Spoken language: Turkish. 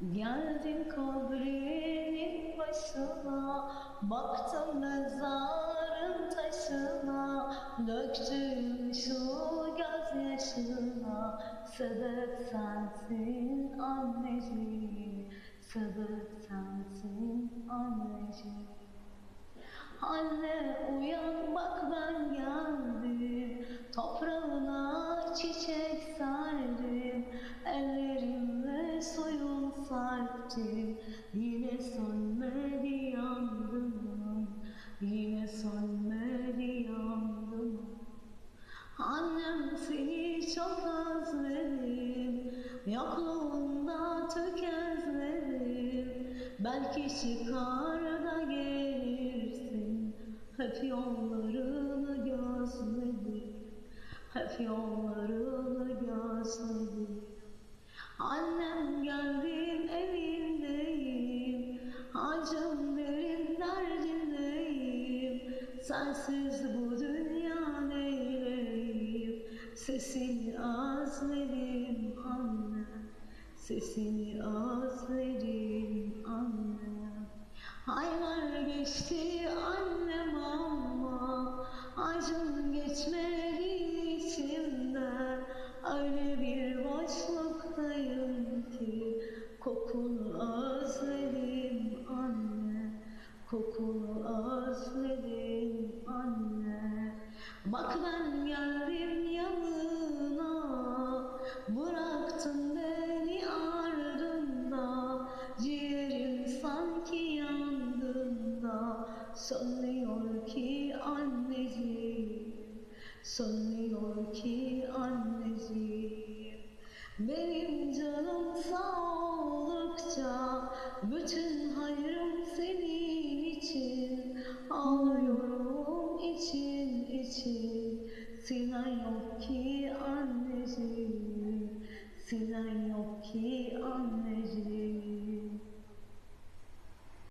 Geldin kabrinin başına Baktım mezarın taşına Döktüm şu gözyaşına. Sebep sensin anneciğim Sebep sensin anneciğim. Anne uyan bak ben geldim Toprağına çiçek serptim Yine sönmedi yandım Yine sönmedi yandım Annem seni çok özledim. Yokluğunda tökezledim. Belki çıkar da gelirsin. Hep yollarını gözledim. Hep yollarını Sensiz bu dünya neyleyim? Sesini özledim anne. Sesini özledim anne. Aylar geçti annem ama. Acım geçmedi Bak ben geldim yanına Bıraktın beni ardında. Ciğerim sanki yandığında Sönmüyor ki anneciğim Sönmüyor ki anneciğim. Benim canım sağ oldukça Bütün hayrım yok ki anneciğim. Sinan yok ki anneciğim